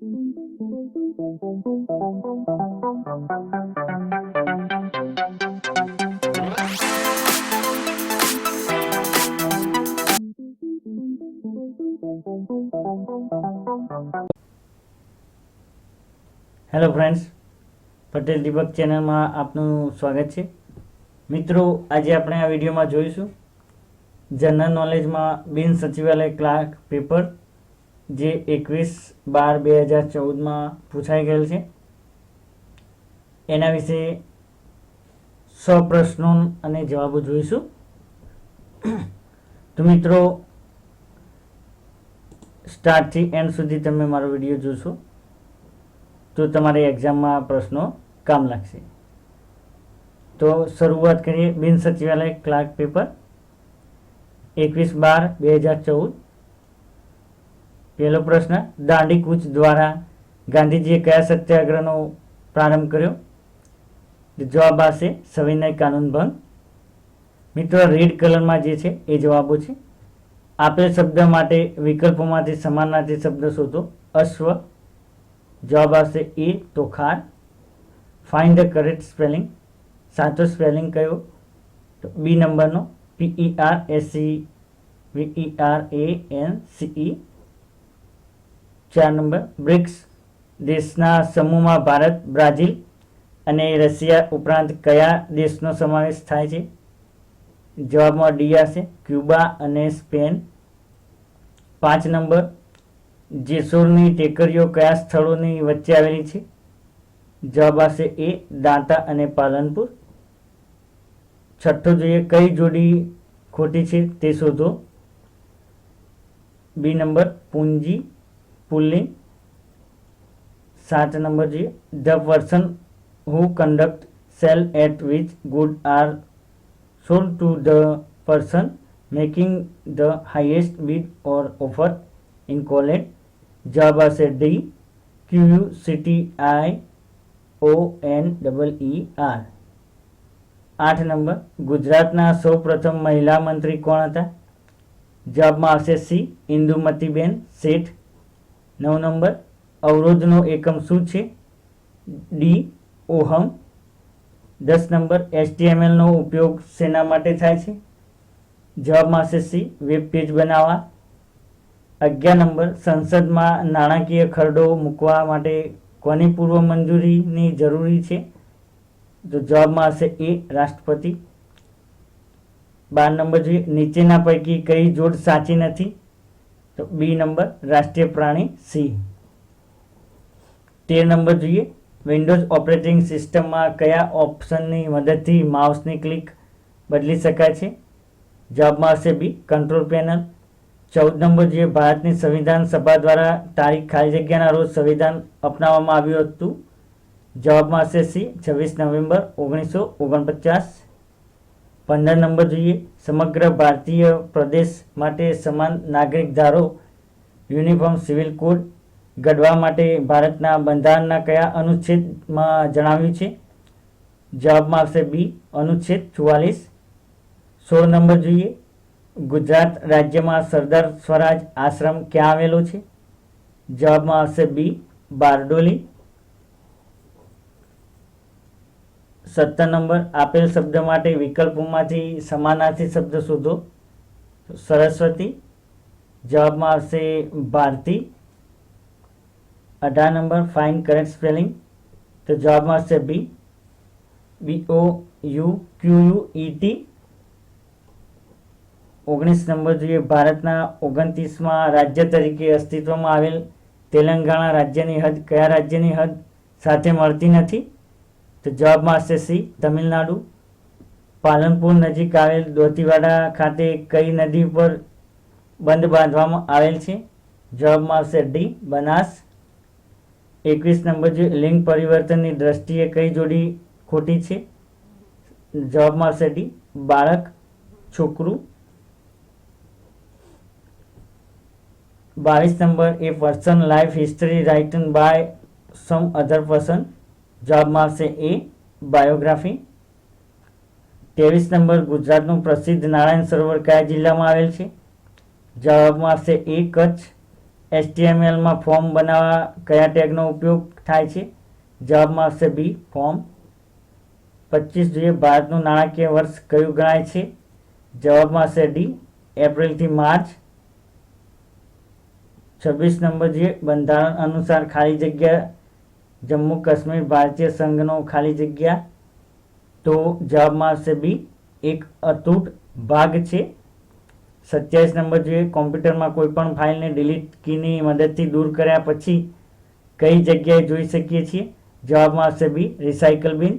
Hello friends Patel દીપક ચેનલમાં આપનું સ્વાગત છે. મિત્રો, આજે આપણે આ વિડીયોમાં જોઈશું. જનરલ નોલેજમાં બિન સચિવાલય ક્લાર્ક પેપર જે એકવીસ બાર બે હજાર ચૌદમાં પૂછાઈ ગયેલ છે. એના વિશે સો પ્રશ્નો અને જવાબો જોઈશું. તો મિત્રો, સ્ટાર્ટથી એન્ડ સુધી તમે મારો વીડિયો જોશો, તો તમારી એક્ઝામમાં પ્રશ્નો કામ લાગશે. તો શરૂઆત કરીએ બિન સચિવાલય ક્લાર્ક પેપર, એકવીસ બાર બે હજાર ચૌદ. પહેલો પ્રશ્ન દાંડી કૂચ દ્વારા ગાંધીજીએ કયા સત્યાગ્રહનો પ્રારંભ કર્યો? જવાબ આવશે સવિનય કાનૂન ભંગ. મિત્રો, રેડ કલરમાં જે છે એ જવાબો છે. આપેલ શબ્દ માટે વિકલ્પોમાંથી સમાનાર્થી શબ્દ શોધો. અશ્વ. જવાબ આવશે એ, તો ખાર. ફાઇન્ડ ધ કરેક્ટ સ્પેલિંગ સાચો સ્પેલિંગ કયો? તો બી નંબરનો. P E R S C V E R A N C E ચાર નંબર. બ્રિક્સ દેશના સમૂહમાં ભારત, બ્રાઝિલ અને રશિયા ઉપરાંત કયા દેશનો સમાવેશ થાય છે? જવાબમાં ડી આવશે. ક્યુબા અને સ્પેન. પાંચ નંબર. જેસોરની ટેકરીઓ કયા સ્થળોની વચ્ચે આવેલી છે? જવાબ આવશે એ, દાંતા અને પાલનપુર. છઠ્ઠો જોઈએ, કઈ જોડી ખોટી છે તે શોધો. બી નંબર, પૂંજી. પુલ્લિંગ સાત નંબર જોઈએ the person who conduct sale at which good are sold to the person making the highest bid or offer in called. જવાબ આવશે D Q C T I O N double E R. આઠ number ગુજરાતના સૌ પ્રથમ મહિલા મંત્રી કોણ હતા? જવાબમાં આવશે સી ઇન્દુમતીબેન શેઠ નવ નંબર, અવરોધનો એકમ શું છે? D ohm. દસ નંબર એચટીએમએલનો ઉપયોગ શેના માટે થાય છે? જવાબમાં આવશે સી વેબ પેજ બનાવવા. અગિયાર નંબર, સંસદમાં નાણાકીય ખરડો મૂકવા માટે કોની પૂર્વ મંજૂરીની જરૂરી છે? તો જવાબમાં આવશે એ રાષ્ટ્રપતિ. બાર નંબર જોઈએ, નીચેના પૈકી કઈ જોડ સાચી નથી? તો બી નંબર રાષ્ટ્રીય પ્રાણી સિંહ તેર નંબર જોઈએ. વિન્ડોઝ ઓપરેટિંગ સિસ્ટમમાં કયા ઓપ્શનની મદદથી માઉસની ક્લિક બદલી શકાય છે? જવાબમાં આવશે બી. કંટ્રોલ પેનલ ચૌદ નંબર જોઈએ. ભારતની સંવિધાન સભા દ્વારા તારીખ ખાલી જગ્યાના રોજ સંવિધાન અપનાવવામાં આવ્યું હતું. જવાબમાં હશે સી. છવ્વીસ નવેમ્બર ઓગણીસો ઓગણપચાસ. પંદર નંબર જોઈએ. સમગ્ર ભારતીય પ્રદેશ માટે સમાન નાગરિક ધારો. યુનિફોર્મ, સિવિલ કોડ ઘડવા માટે ભારતના બંધારણના કયા અનુચ્છેદમાં જણાવ્યું છે? જવાબમાં આવશે બી, અનુચ્છેદ ચુવાલીસ. સોળ નંબર જોઈએ. ગુજરાત રાજ્યમાં સરદાર સ્વરાજ આશ્રમ ક્યાં આવેલો છે? જવાબમાં આવશે બી, બારડોલી. સત્તર નંબર, આપેલ શબ્દ માટે વિકલ્પોમાંથી સમાનાર્થી શબ્દ શોધો. સરસ્વતી, જવાબમાં આવશે ભારતી. અઢાર નંબર ફાઇન કરેક્ટ સ્પેલિંગ તો જવાબમાં આવશે B B O U Q U E T ઓગણીસ નંબર જોઈએ, ભારતના ઓગણત્રીસમાં રાજ્ય તરીકે અસ્તિત્વમાં આવેલ તેલંગાણા રાજ્યની હદ, કયા રાજ્યની હદ સાથે મળતી નથી? તો જવાબમાં આવશે તમિલનાડુ. પાલનપુર નજીક આવેલ દોતીવાડા ખાતે કઈ નદી પર બંધ બાંધવામાં આવેલ છે? જવાબમાં આવશે ડી, બનાસ. એકવીસ નંબર જે લિંગ પરિવર્તનની દ્રષ્ટિએ કઈ જોડી ખોટી છે? જવાબમાં આવશે ડી, બાળક, છોકરું. બાવીસ number, a person life history written by some other person જવાબમાં આવશે એ બાયોગ્રાફી ત્રેવીસ નંબર ગુજરાતનું પ્રસિદ્ધ નારાયણ સરોવર કયા જિલ્લામાં આવેલ છે? જવાબમાં આવશે એ કચ્છ. એચટીએમએલમાં ફોર્મ બનાવવા કયા ટેગનો ઉપયોગ થાય છે? જવાબમાં આવશે બી ફોર્મ પચીસ જોઈએ ભારતનું નાણાકીય વર્ષ કયું ગણાય છે? જવાબમાં આવશે ડી એપ્રિલથી માર્ચ. છવ્વીસ નંબર જોઈએ બંધારણ અનુસાર ખાલી જગ્યા જમ્મુ કાશ્મીર ભારતીય સંઘનો ખાલી જગ્યા. તો જવાબમાં આવશે બી, એક અતૂટ ભાગ છે. સત્યાવીસ નંબર જોઈએ, કોમ્પ્યુટરમાં કોઈ પણ ફાઇલને ડિલીટ કીની મદદથી દૂર કર્યા પછી કઈ જગ્યાએ જોઈ શકીએ છીએ? જવાબમાં આવશે બી રિસાયકલ બિન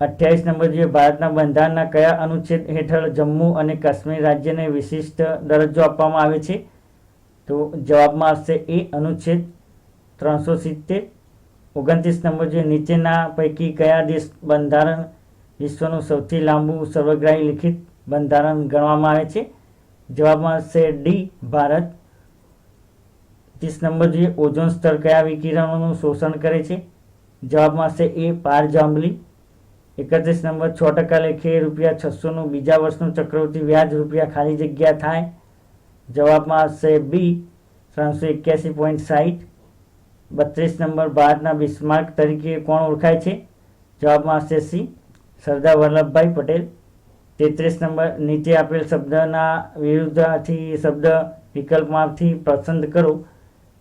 અઠ્યાવીસ નંબર જોઈએ, ભારતના બંધારણના કયા અનુચ્છેદ હેઠળ જમ્મુ અને કાશ્મીર રાજ્યને વિશિષ્ટ દરજ્જો આપવામાં આવે છે? તો જવાબમાં આવશે એ અનુચ્છેદ ત્રણસો સિત્તેર. ઓગણત્રીસ નંબર જોઈએ નીચેના પૈકી કયા દેશ બંધારણ વિશ્વનું સૌથી લાંબુ સર્વગ્રાહી લિખિત બંધારણ ગણવામાં આવે છે? જવાબમાં છે ડી, ભારત. ત્રીસ નંબર જોઈએ ઓઝોન સ્તર કયા વિકિરણોનું શોષણ કરે છે? જવાબમાં છે એ પાર જાંબલી એકત્રીસ નંબર, છ ટકા લેખે રૂપિયા છસોનું બીજા વર્ષનું ચક્રવૃત્તિ વ્યાજ રૂપિયા ખાલી જગ્યા થાય. જવાબમાં આવશે બી, ત્રણસો એક્યાસી પોઈન્ટ સાઠ બત્રીસ નંબર ભારતના બિસ્માર્ક તરીકે કોણ ઓળખાય છે? જવાબમાં આવશે સી. સરદાર વલ્લભભાઈ પટેલ. તેત્રીસ નંબર નીચે આપેલ શબ્દના વિરુદ્ધથી શબ્દ વિકલ્પમાંથી પસંદ કરો.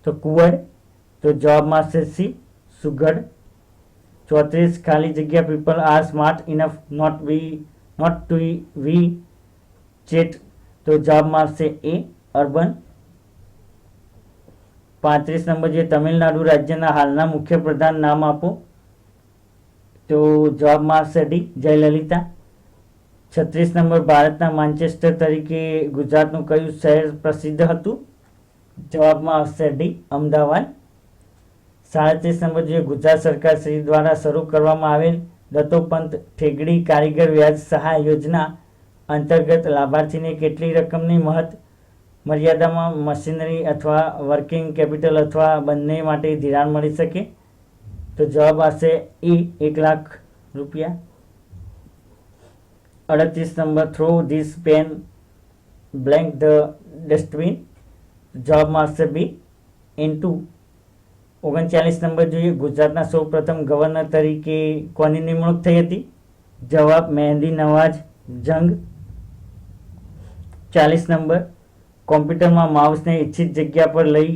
તો કુવડ તો જવાબમાં આવશે સી. સુગડ ચોત્રીસ, ખાલી જગ્યા people are smart enough not be not to be cheat. તો જવાબમાં આવશે એ, અર્બન. પાંત્રીસ નંબર જે તમિલનાડુ રાજ્યના હાલના મુખ્યપ્રધાન નામ આપો. તો જવાબમાં આવશે ડી જયલલિતા. છત્રીસ નંબર ભારતના માન્ચેસ્ટર તરીકે ગુજરાતનું કયું શહેર પ્રસિદ્ધ હતું? જવાબમાં આવશે ડી અમદાવાદ. સાડત્રીસ નંબર જે ગુજરાત સરકાર શ્રી દ્વારા શરૂ કરવામાં આવેલ દત્તોપંત ઠેગડી કારીગર વ્યાજ સહાય યોજના અંતર્ગત લાભાર્થીને કેટલી રકમની મહત મર્યાદામાં મશીનરી અથવા વર્કિંગ કેપિટલ અથવા બંને માટે ધિરાણ મળી શકે? તો જવાબ આવશે ઈ, એક લાખ રૂપિયા. અડત્રીસ number throw this pen blank the dustbin જવાબમાં આવશે બી ઇન્ટુ ઓગણચાલીસ નંબર જોઈએ, ગુજરાતના સૌ પ્રથમ ગવર્નર તરીકે કોની નિમણૂક થઈ હતી? જવાબ, મહેંદી નવાજ જંગ. ચાલીસ નંબર કોમ્પ્યુટરમાં માઉસને ઈચ્છિત જગ્યા પર લઈ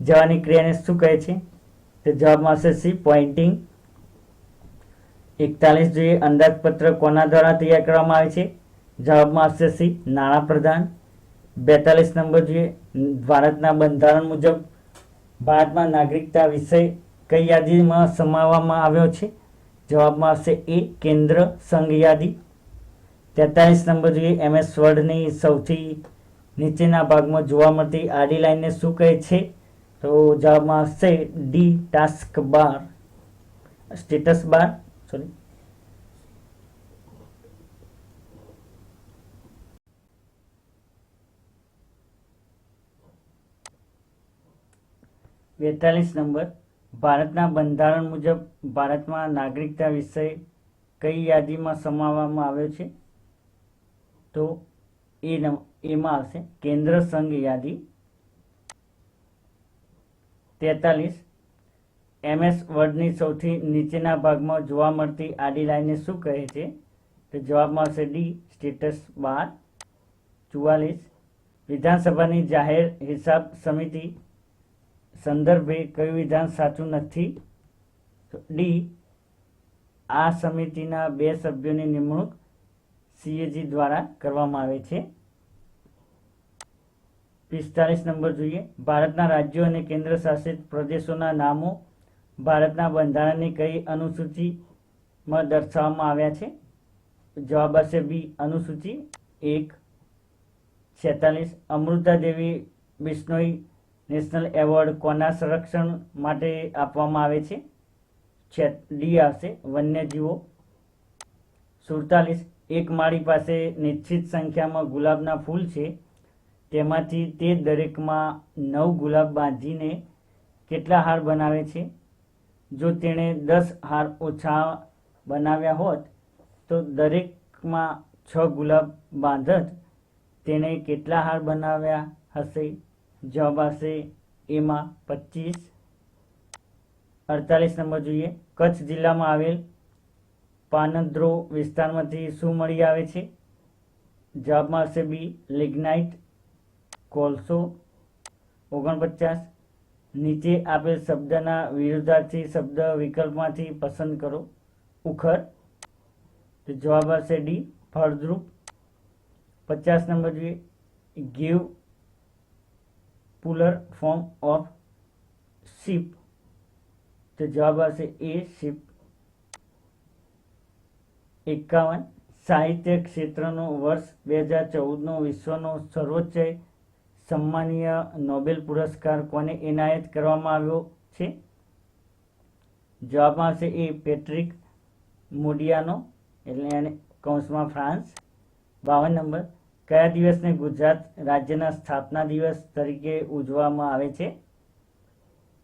જવાની ક્રિયાને શું કહે છે? તો જવાબમાં આવશે સી, પોઇન્ટિંગ. એકતાલીસ જોઈએ, અંદાજપત્ર કોના દ્વારા તૈયાર કરવામાં આવે છે? જવાબમાં આવશે સી નાણાપ્રધાન બેતાલીસ નંબર જોઈએ, ભારતના બંધારણ મુજબ ભારતમાં નાગરિકતા વિષય કઈ યાદીમાં સમાવવામાં આવ્યો છે? જવાબમાં આવશે એ, કેન્દ્ર સંઘ યાદી. તેતાલીસ નંબર જોઈએ એમએસ વર્ડની સૌથી નીચેના ભાગમાં જોવા મળતી આડી લાઈનને શું કહે છે? તો જવાબમાં આવશે D task bar status bar sorry બેતાલીસ નંબર. ભારતના બંધારણ મુજબ ભારતમાં નાગરિકતા વિષય કઈ યાદીમાં સમાવવામાં આવ્યો છે? તો એ એમાં આવશે. કેન્દ્ર સંઘ યાદી તેતાલીસ. એમએસ વર્ડની સૌથી નીચેના ભાગમાં જોવા મળતી આડી લાઈને શું કહે છે? તો જવાબમાં આવશે ડી, સ્ટેટસ બાર. ચુવાલીસ. વિધાનસભાની જાહેર હિસાબ સમિતિ સંદર્ભે કયું વિધાન સાચું નથી? ડી, આ સમિતિના બે સભ્યોની નિમણૂક સીએજી દ્વારા કરવામાં આવે છે. પિસ્તાલીસ નંબર જોઈએ. ભારતના રાજ્યો અને કેન્દ્ર શાસિત પ્રદેશોના નામો ભારતના બંધારણની કઈ અનુસૂચિમાં દર્શાવવામાં આવ્યા છે? જવાબ હશે બી, અનુસૂચિ એક. છેતાલીસ. અમૃતા દેવી બિશ્નોઈ નેશનલ એવોર્ડ કોના સંરક્ષણ માટે આપવામાં આવે છે? ડી આવશે વન્યજીવો. સુડતાલીસ. એક માળી પાસે નિશ્ચિત સંખ્યામાં ગુલાબના ફૂલ છે. તેમાંથી તે દરેકમાં નવ ગુલાબ બાંધીને કેટલા હાર બનાવે છે? જો તેણે દસ હાર ઓછા બનાવ્યા હોત, તો દરેકમાં છ ગુલાબ બાંધત તેણે કેટલા હાર બનાવ્યા હશે? જવાબ આવશે એમાં પચીસ. અડતાલીસ નંબર જોઈએ. કચ્છ જિલ્લામાં આવેલ પાનદ્રો વિસ્તારમાંથી શું મળી આવે છે? જવાબમાં આવશે બી, લિગ્નાઇટ, કોલસો, ઓગણપચાસ. નીચે આપેલ શબ્દના વિરુદ્ધાર્થી શબ્દ વિકલ્પમાંથી પસંદ કરો. ઉખર. તો જવાબ આવશે ડી, ફળદ્રુપ. પચાસ નંબર જોઈએ. Give plural form of sheep. તો જવાબ આવશે એ, શીપ. એકાવન, સાહિત્ય ક્ષેત્રનો વર્ષ બે હજાર ચૌદનો વિશ્વનો સર્વોચ્ચ સન્માનીય નોબેલ પુરસ્કાર કોને એનાયત કરવામાં આવ્યો છે? જવાબમાં આવશે એ પેટ્રિક મોડિયાનો, એટલે એને કૌંસમાં ફ્રાન્સ. બાવન નંબર, કયા દિવસને ગુજરાત રાજ્યના સ્થાપના દિવસ તરીકે ઉજવવામાં આવે છે?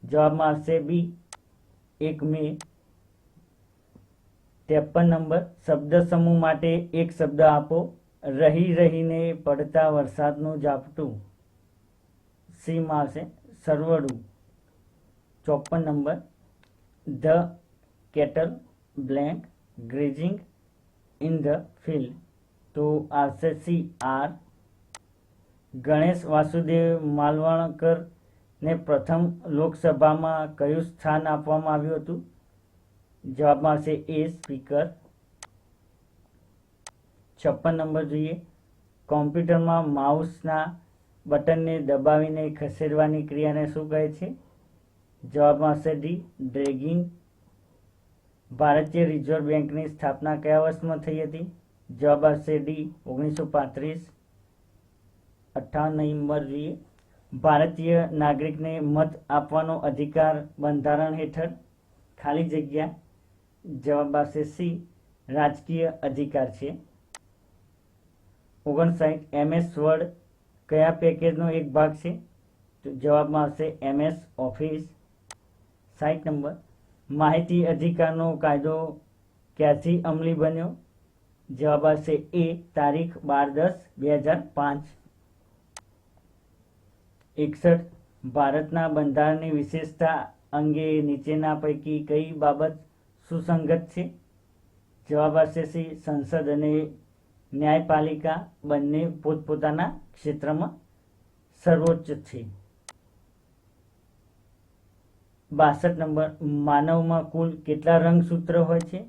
જવાબમાં આવશે બી, એક મે ત્રેપન નંબર. શબ્દ સમૂહ માટે એક શબ્દ આપો. રહી રહીને પડતા વરસાદનું ઝાપટું. સીમ આવશે. સરવડું. ચોપન number. The cattle blank grazing in the field. તો આવશે સી આર. ગણેશ વાસુદેવ માલવણકરને પ્રથમ લોકસભામાં કયું સ્થાન આપવામાં આવ્યું હતું? જવાબમાં આવશે એ સ્પીકર. છપ્પન નંબર જોઈએ. કોમ્પ્યુટરમાં માઉસના બટનને દબાવીને ખસેડવાની ક્રિયાને શું કહે છે? જવાબમાં આવશે ડી, ડ્રેગિંગ. ભારતીય રિઝર્વ બેંકની સ્થાપના કયા વર્ષમાં થઈ હતી? જવાબ આવશે ડી, ઓગણીસો પાંત્રીસ. અઠ્ઠાવન નવેમ્બર જોઈએ. ભારતીય નાગરિકને મત આપવાનો અધિકાર બંધારણ હેઠળ. ખાલી જગ્યા. જવાબ આવશે સી, રાજકીય અધિકાર છે. ઓગણસાઠ, એમએસ વર્ડ કયા પેકેજનો એક ભાગ છે? તો જવાબમાં આવશે એમએસ ઓફિસ. સાઠ નંબર, માહિતી અધિકારનો કાયદો ક્યાંથી અમલી બન્યો? જવાબ આવશે એ, તારીખ બાર દસ, બે હજાર પાંચ. એકસઠ, ભારતના બંધારણની વિશેષતા અંગે નીચેના પૈકી કઈ બાબત સુસંગત છે? જવાબ આવશે સી સંસદ અને ન્યાયપાલિકા બંને પોતપોતાના ક્ષેત્રમાં સર્વોચ્ચ છે. બાસઠ નંબર, માનવમાં કુલ કેટલા રંગસૂત્ર હોય છે?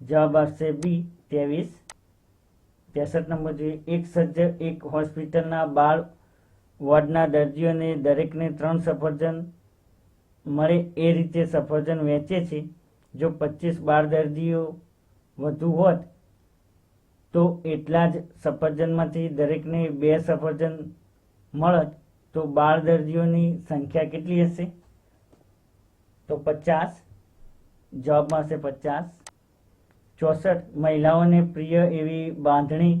જવાબ આવશે બી, ત્રેવીસ. ત્રેસઠ નંબર જોઈએ એક સજ્જ, એક હોસ્પિટલના બાળ વોર્ડના દર્દીઓને દરેકને ત્રણ સફરજન મળે એ રીતે સફરજન વેચે છે. જો પચીસ બાળ દર્દીઓ વધુ હોત, તો એટલા જ સફરજનમાંથી દરેકને બે સફરજન મળત, તો બાળ દર્દીઓની સંખ્યા કેટલી હશે? તો પચાસ જવાબમાં હશે પચાસ. ચોસઠ, મહિલાઓને પ્રિય એવી બાંધણી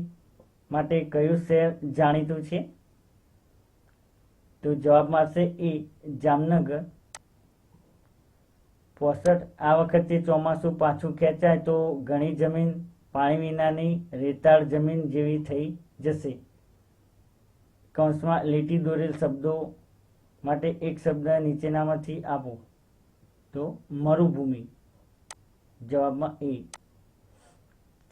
માટે કયું શહેર જાણીતું છે? તો જવાબમાં હશે એ જામનગર. પોસઠ આ વખતે ચોમાસું પાછું ખેંચાય તો ઘણી જમીન પાણી વિનાની રેતાળ જમીન જેવી થઈ જશે. કૌંસમાં લીટી દોરેલ શબ્દો માટે એક શબ્દ નીચેનામાંથી આપો. તો મરુભૂમિ. જવાબમાં એ.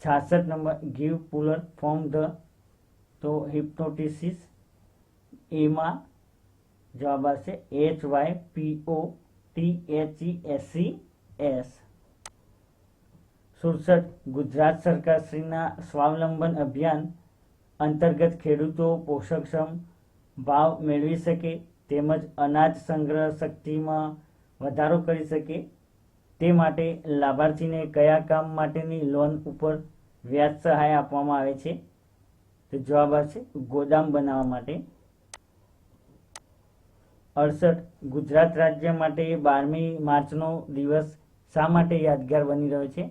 છાસઠ number give plural form the તો હિપ્નોટિસિસ. એમાં જવાબ આવશે H Y P O T H E S C S સુડસઠ Gujarat સરકારશ્રીના સ્વાવલંબન અભિયાન અંતર્ગત ખેડૂતો પોષકક્ષમ ભાવ મેળવી શકે તેમજ અનાજ સંગ્રહ શક્તિમાં વધારો કરી શકે તે માટે લાભાર્થીને કયા કામ માટેની લોન ઉપર વ્યાજ સહાય આપવામાં આવે છે? તો જવાબ આવશે ગોદામ બનાવવા માટે. અડસઠ ગુજરાત રાજ્ય માટે બારમી માર્ચનો દિવસ શા માટે યાદગાર બની રહ્યો છે?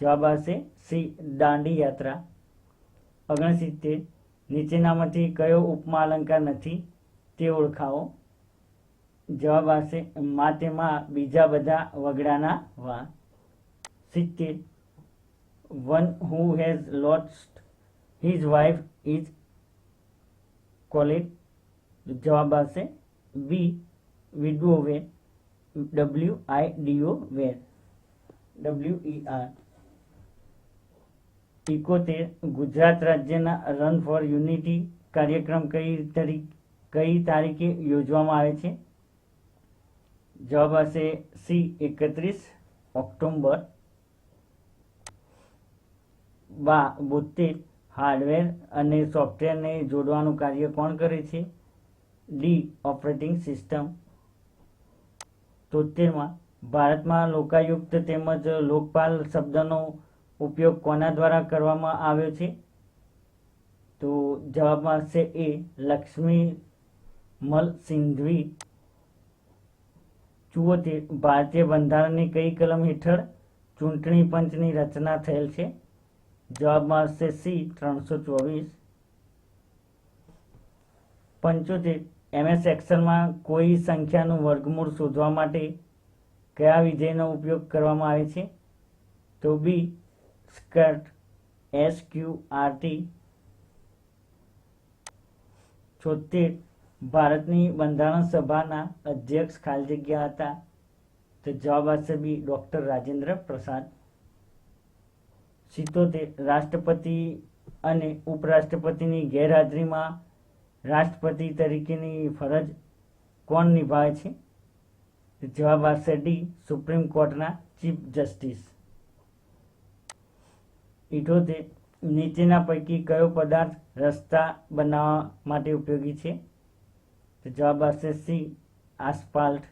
જવાબ આવશે સી, દાંડી યાત્રા. ઓગણસિત્તેર, નીચેનામાંથી કયો ઉપમા અલંકાર નથી તે ઓળખાવો. જવાબ આવશે માતેમાં બીજા બધા વગડાના વા. સિત્તેર, one who has lost his wife is called. જવાબ આવશે B widower W I D O wear W E R ઇકોતેર ગુજરાત રાજ્યના રન ફોર યુનિટી કાર્યક્રમ કઈ તરી, કઈ તારીખે યોજવામાં આવે છે? જવાબ હશે સી, એકત્રીસ ઓક્ટોબર બા બોતેર હાર્ડવેર અને સોફ્ટવેરને જોડવાનું કાર્ય કોણ કરે છે? D operating system. તોતેરમાં ભારતમાં લોકાયુક્ત તેમજ લોકપાલ શબ્દનો ઉપયોગ કોના દ્વારા કરવામાં આવ્યો છે? તો જવાબમાં આવશે એ લક્ષ્મી મલ સિંઘવી ચુઓતેર ભારતીય બંધારણની કઈ કલમ હેઠળ ચૂંટણી પંચની રચના થયેલ છે? જવાબમાં આવશે સી ત્રણસો ચોવીસ. પંચોતેર એમએસ એક્સેલમાં કોઈ સંખ્યાનું વર્ગમૂળ શોધવા માટે કયા વિધેયનો ઉપયોગ કરવામાં આવે છે? તો B skirt S Q R T છોતેર. ભારતની બંધારણ સભાના અધ્યક્ષ ખાલી જગ્યા હતા. તો જવાબ આવશે બી ડૉક્ટર રાજેન્દ્ર પ્રસાદ. સિત્તોતેર. રાષ્ટ્રપતિ અને ઉપરાષ્ટ્રપતિની ગેરહાજરીમાં રાષ્ટ્રપતિ તરીકેની ફરજ કોણ નિભાવે છે? જવાબ આવશે ડી, સુપ્રીમ કોર્ટના ચીફ જસ્ટિસ. ઇઠોતેર, નીચેના પૈકી કયો પદાર્થ રસ્તા બનાવવા માટે ઉપયોગી છે? જવાબ આવશે સી, આસપાલ્ટ.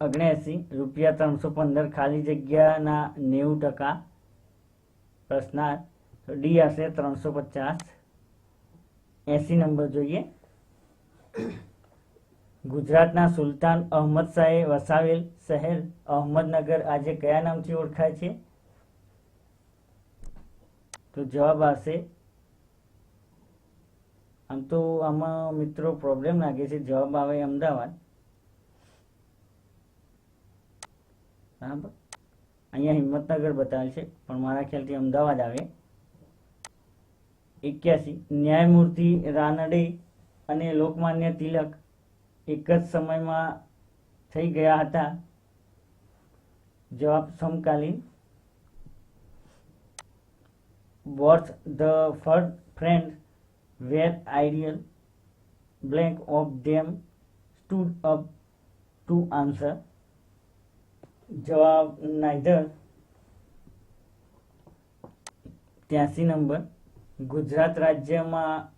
અગ્નેસી રૂપિયા ત્રણસો પંદર ખાલી જગ્યાના નેવું ટકા. પ્રશ્નાર્થ ડી હશે ત્રણસો પચાસ. એસી નંબર જોઈએ. ગુજરાતના સુલતાન અહમદ શાહે વસાવેલ શહેર અહમદનગર આજે કયા નામથી ઓળખાય છે? તો જવાબ આવશે. આમ તો આમાં મિત્રો પ્રોબ્લેમ લાગે છે. જવાબ આવે અમદાવાદ. બરાબર? અહીંયા હિંમતનગર બતાવેલ છે, પણ મારા ખ્યાલથી અમદાવાદ આવે. એક્યાસી, ન્યાયમૂર્તિ રાનડે અને લોકમાન્ય તિલક એક જ સમયમાં થઈ ગયા હતા. જવાબ સમકાલીન. Both the first friend were ideal black of them stood up to answer જવાબ નાઈધર ત્યાસી નંબર. ગુજરાત રાજ્યમાં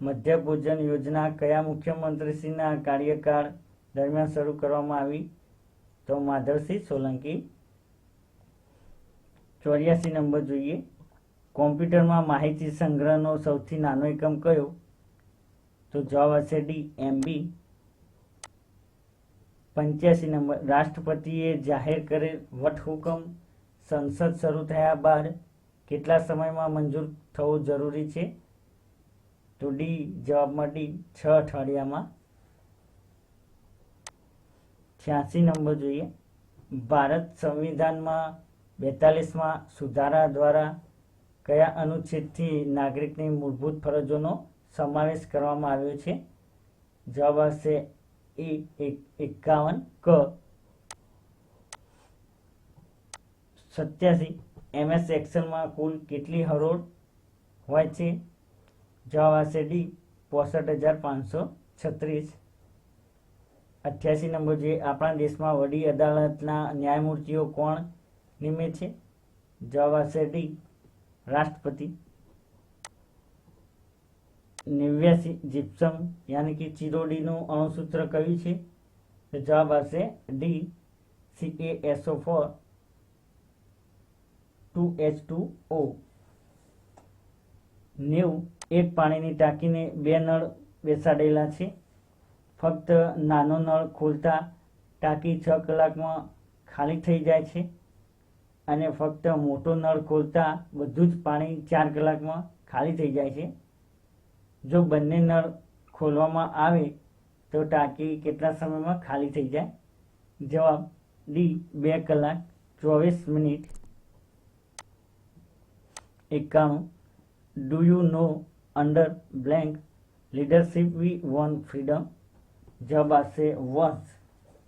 મધ્યભોજન યોજના કયા મુખ્યમંત્રીશ્રીના કાર્યકાળ દરમિયાન શરૂ કરવામાં આવી? તો માધવસિંહ સોલંકી. ચોર્યાસી નંબર જોઈએ. કોમ્પ્યુટરમાં માહિતી સંગ્રહનો સૌથી નાનો એકમ કયો? તો જવાબ હશે ડી, એમબી. પંચ્યાસી નંબર. રાષ્ટ્રપતિએ જાહેર કરેલ વટહુકમ સંસદ શરૂ થયા બાદ કેટલા સમયમાં મંજૂર થવો જરૂરી છે? તો ડી જવાબમાં ડી છ અઠવાડિયામાં. છ્યાસી નંબર જોઈએ. ભારત સંવિધાનમાં બેતાલીસમાં સુધારા દ્વારા કયા અનુચ્છેદથી નાગરિકની મૂળભૂત ફરજોનો સમાવેશ કરવામાં આવ્યો છે? જવાબ આવશે એ એકાવન ક. સત્યાસી. એમએસ એક્સેલમાં કુલ કેટલી હરોળ હોય છે? જવાબ આવશે ડી, પોસઠ હજાર પાંચસો છત્રીસ. અઠ્યાસી નંબર જે આપણા દેશમાં વડી અદાલતના ન્યાયમૂર્તિઓ કોણ નિમે છે? જવાબ આવશે ડી, રાષ્ટ્રપતિ. નેવ્યાસી જીપ્સમ યાની કે ચિરોડીનું અણુસૂત્ર કયું છે? જવાબ આવશે D, C A S O four. Two H two O નેવું, એક પાણીની ટાંકીને બે નળ બેસાડેલા છે. ફક્ત નાનો નળ ખોલતા ટાંકી છ કલાકમાં ખાલી થઈ જાય છે અને ફક્ત મોટો નળ ખોલતા બધું જ પાણી ચાર કલાકમાં ખાલી થઈ જાય છે. જો બંને નળ ખોલવામાં આવે તો ટાંકી કેટલા સમયમાં ખાલી થઈ જાય? જવાબ ડી, બે કલાક ચોવીસ મિનિટ. એકાણું. Do you know under blank leadership we won freedom જવાબ આવશે વર્ષ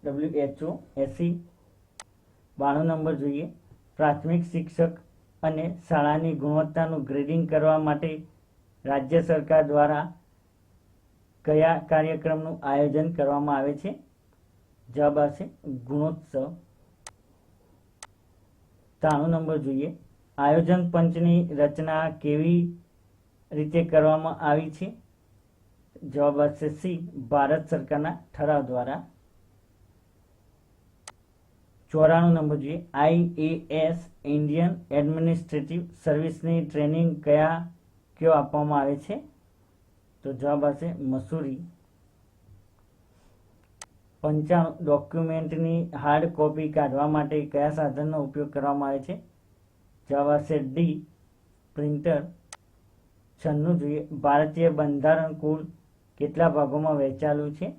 ડબલ્યુ એચ ઓ એસી બાણું નંબર જોઈએ. પ્રાથમિક શિક્ષક અને શાળાની ગુણવત્તાનું ગ્રેડિંગ કરવા માટે રાજ્ય સરકાર દ્વારા કયા કાર્યક્રમનું આયોજન કરવામાં આવે છે? જવાબ આવશે ગુણોત્સવ. ત્રાણું નંબર જોઈએ. આયોજન પંચની રચના કેવી રીતે કરવામાં આવી છે? જવાબ આવશે સી. ભારત સરકારના ઠરાવ દ્વારા. ચોરાણું નંબર જોઈએ. આઈએએસ ઇન્ડિયન એડમિનિસ્ટ્રેટિવ સર્વિસની ટ્રેનિંગ કયા કયો આપવામાં આવે છે? તો જવાબ આવશે મસૂરી. પંચાણું ડોક્યુમેન્ટની હાર્ડ કોપી કાઢવા માટે કયા સાધનનો ઉપયોગ કરવામાં આવે છે? જવાબ આવશે ડી પ્રિન્ટર છન્નું જોઈએ. ભારતીય બંધારણ કુલ કેટલા ભાગોમાં વહેંચાયેલું છે?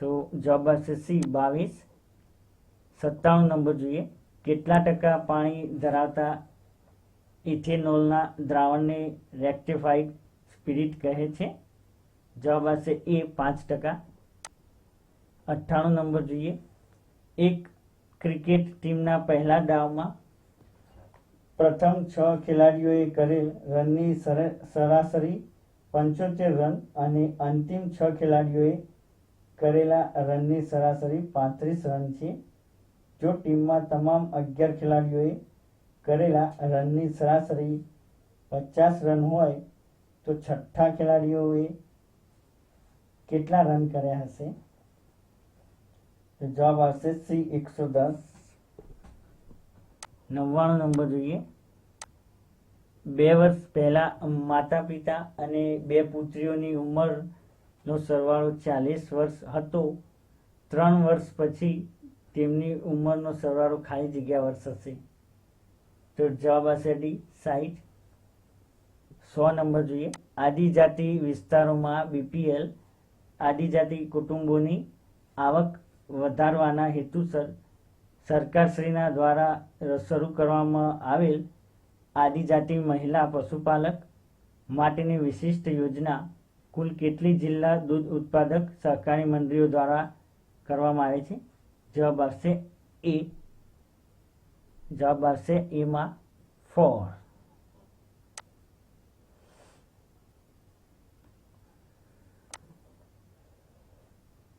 તો જવાબ આવશે સી બાવીસ. સત્તાણું નંબર જોઈએ. કેટલા ટકા પાણી ધરાવતા ઇથેનોલના દ્રાવણને રેક્ટિફાઈડ સ્પિરિટ કહે છે? જવાબ આવશે એ પાંચ ટકા. અઠ્ઠાણું નંબર જોઈએ. એક ક્રિકેટ ટીમના પહેલા દાવમાં પ્રથમ છ ખેલાડીઓએ કરેલ રનની સર- સરાસરી પંચોતેર રન અને અંતિમ છ ખેલાડીઓએ કરેલા રનની સરાસરી પાંત્રીસ રન છે. જો ટીમમાં તમામ અગિયાર ખેલાડીઓએ કરેલા રનની સરાસરી પચાસ રન હોય, તો છઠ્ઠા ખેલાડીઓએ કેટલા રન કર્યા હશે? જવાબ આવશે સી એકસો દસ. નવ્વાણું નંબર જોઈએ. બે વર્ષ પહેલા માતા પિતા અને બે પુત્રીઓની ઉંમરનો સરવાળો ચાલીસ વર્ષ હતો. ત્રણ વર્ષ પછી તેમની ઉંમરનો સરવાળો ખાલી જગ્યા વર્ષ હશે. તો જવાબ હશે ડી, સાઈઠ. સો નંબર જોઈએ. આદિજાતિ વિસ્તારોમાં બીપીએલ, આદિજાતિ કુટુંબોની આવક વધારવાના હેતુસર સરકારશ્રીના દ્વારા શરૂ કરવામાં આવેલ આદિજાતિ મહિલા પશુપાલક માટેની વિશિષ્ટ યોજના કુલ કેટલી જિલ્લા દૂધ ઉત્પાદક સહકારી મંડળીઓ દ્વારા કરવામાં આવે છે? જવાબ આવશે એ, જવાબ આવશે એમાં ફોર.